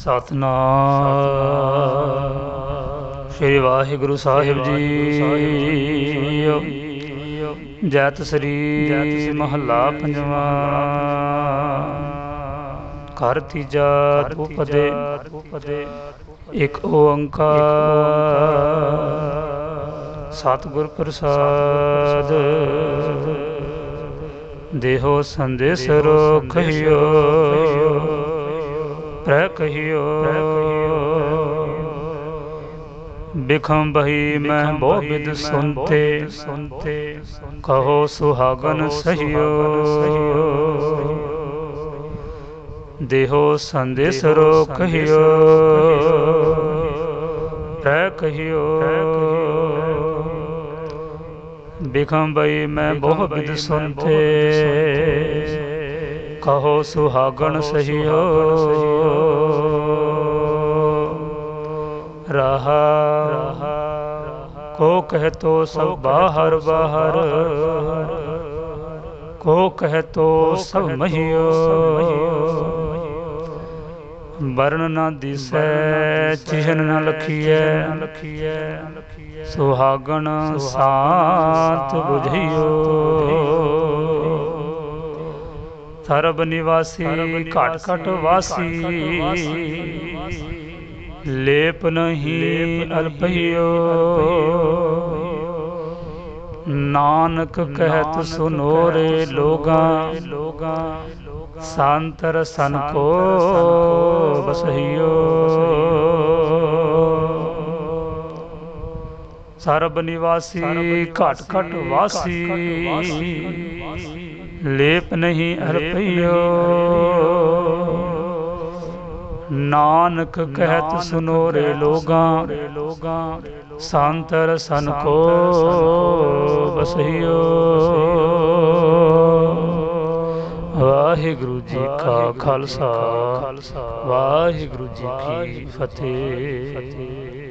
ਸਤਨਾਮ। ਸ੍ਰੀ ਵਾਹਿਗੁਰੂ ਸਾਹਿਬ ਜੀ। ਜੈਤ ਸ੍ਰੀ ਮਹੱਲਾ ਪੰਜਵਾਂ। ਘਰ ਤੀਜਾ ਉਪਦੇ ਇੱਕ ਓੰਕਾਰ। ਸਤਿਗੁਰ ਪ੍ਰਸਾਦ। ਦੇਹੋ ਸੰਦੇਸ ਰੋਖਿਓ ਪ੍ਰੈ ਕਹੀਓ। ਬਿਖਮ ਬਹੀ ਮੈਂ ਬਹੁ ਬਿਦ ਸੁਨਤੇ ਸੁਨਤੇ। ਕਹੋ ਸੁਹਾਗਨ ਸਹਿਓ। ਦੇਹੋ ਸੰਦੇਸ ਰੋ ਕਹੀਓ। ਪ੍ਰੈ ਕਹੀਓ। ਬਿਖਮ ਬਈ ਮੈਂ ਬਹੁ ਬਿਦ ਸੁਨਤੇ। ਕਹੋ ਸੁਹਾਗਣ ਸਹਿਓ। ਰਹਾ। ਕੋ ਕਹਿ ਤੋ ਸਭ ਬਾਹਰ ਬਾਹਰ। ਕੋ ਕਹਿ ਤੋ ਸਭ ਮਹਿਓ। ਵਰਨ ਨਾ ਦਿਸੈ, ਚਿਹਨ ਨ ਲਖੀਐ। ਸੁਹਾਗਣ ਸਾਤ ਬੁਝਿਓ। ਸਰਬ ਨਿਵਾਸੀ, ਘਟ ਘਟ ਵਾਸੀ। ਲੇਪ ਨਹੀਂ ਅਲਪਿਓ ਨਾਨਕ ਕਹਿਤ ਸੁਨੋ ਰੇ ਲੋਗਾ ਲੋਗਾ ਸੰਤਰ ਸਨ ਕੋ ਬਸਹਿਓ ਸਰਬ ਨਿਵਾਸੀ ਘਟ ਘਟ ਵਾਸੀ ਲੇਪ ਨਹੀਂ ਅਰਪਿਓ ਨਾਨਕ ਕਹਿਤ ਸੁਨੋ ਰੇ ਲੋਗਾ। ਸੰਤਰ ਸਨ ਕੋ ਬਸਹਿਓ ਵਾਹਿਗੁਰੂ ਜੀ ਕਾ ਖਾਲਸਾ। ਵਾਹਿਗੁਰੂ ਜੀ ਕੀ ਫਤਿਹ।